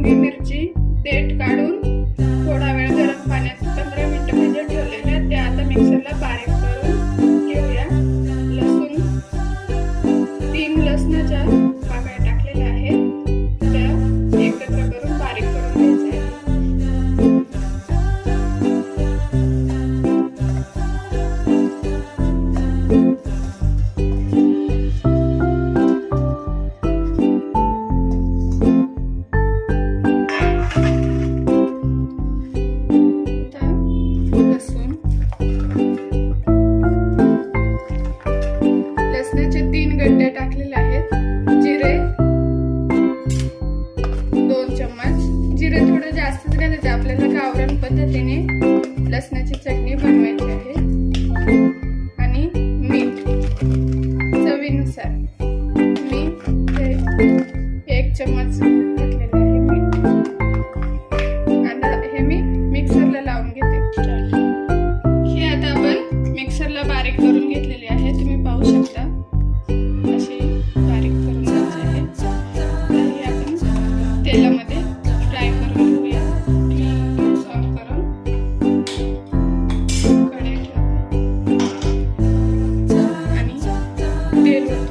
हिरवी मिरची देठ काढून थोडा वेळ गरम पाण्यात पंधरा मिनटं म्हणजे ठेवलेल्या ते आता मिक्सरला बारीक करून घेऊया. लसूण तीन लसणाच्या लसणाची चटणी बनवायची आहे. आणि मीठ चवीनुसार. मी ते एक चम्मच घातलेलं आहे मीठ. आता हे मी मिक्सरला लावून घेते. आता आपण मिक्सरला बारीक करून घेतलेले आहे. तुम्ही पाहू शकता. अशी बारीक करून घ्यायची आहे. तेलामध्ये deal with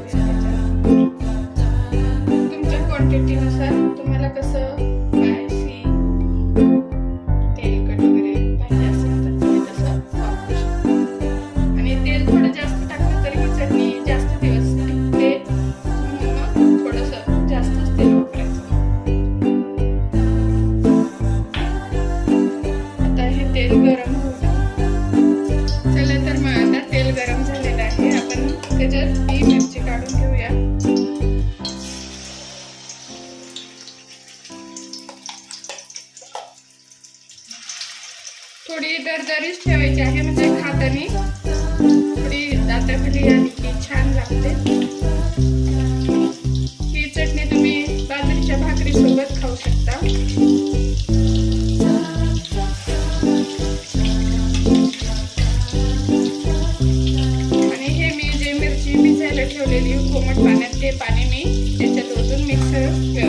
तरीच ठेवायची आहे म्हणजे खाताने थोडी दाताखाली आली की छान लागते. ही चटणी तुम्ही बाजरीच्या भाकरीसोबत खाऊ शकता. आणि हे मी जे मिरची भिजायला ठेवलेली कोमट पाण्यात ते पाणी मी त्याच्यात ओतून मिक्सर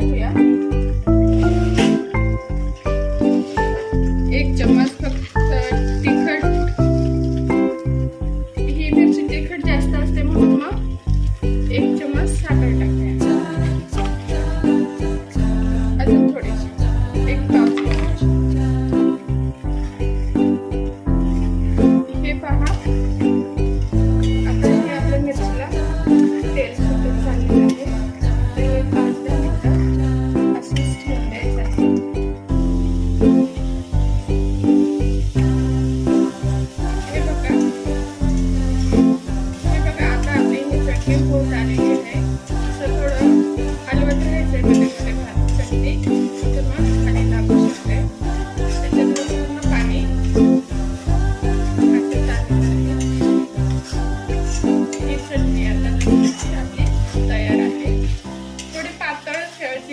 itu ya.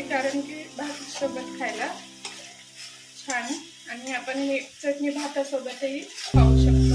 कारण की भातसोबत खायला छान. आणि आपण हे चटणी भातासोबतही खाऊ शकतो.